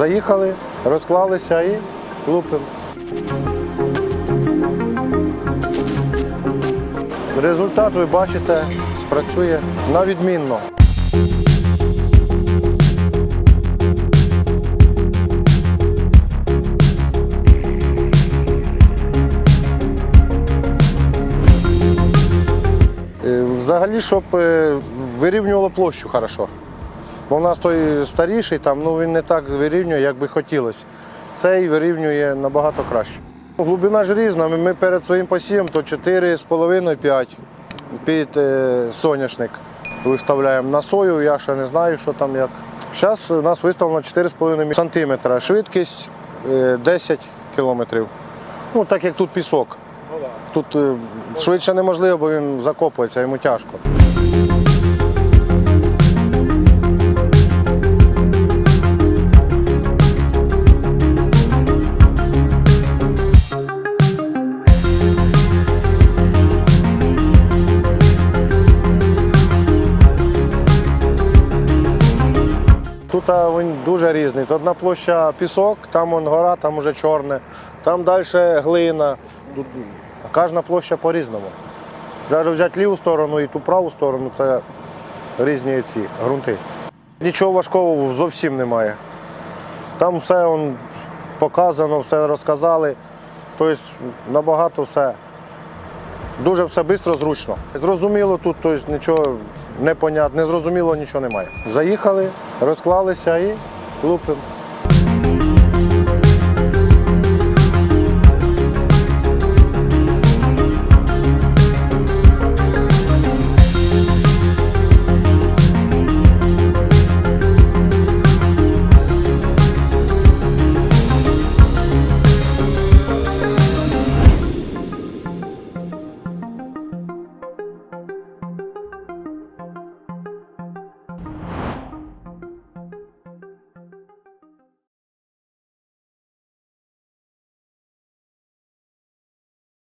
Заїхали, розклалися і лупимо. Результат ви бачите, працює на відмінно. Е, Взагалі, щоб е, вирівнювало площу хорошо. Бо в нас той старіший, там, ну, він не так вирівнює, як би хотілося. Цей вирівнює набагато краще. Глибина ж різна. Ми- перед своїм посівом то 4,5-5 під е, соняшник виставляємо. На сою я ще не знаю, що там як. Зараз у нас виставлено 4,5 см. Швидкість е, 10 км. Ну, так як тут пісок. Тут е, швидше неможливо, бо він закопується, йому тяжко. Тут дуже різний. Тут одна площа пісок, там вон гора, там уже чорне, там далі глина. Тут кожна площа по-різному. Навіть взяти ліву сторону і ту праву сторону це різні ці ґрунти. Нічого важкого зовсім немає. Там все он, показано, все розказали. Тобто набагато все. Дуже все швидко, зручно. Зрозуміло тут, тобто нічого непонятно, незрозуміло нічого немає. Заїхали, розклалися і лупимо.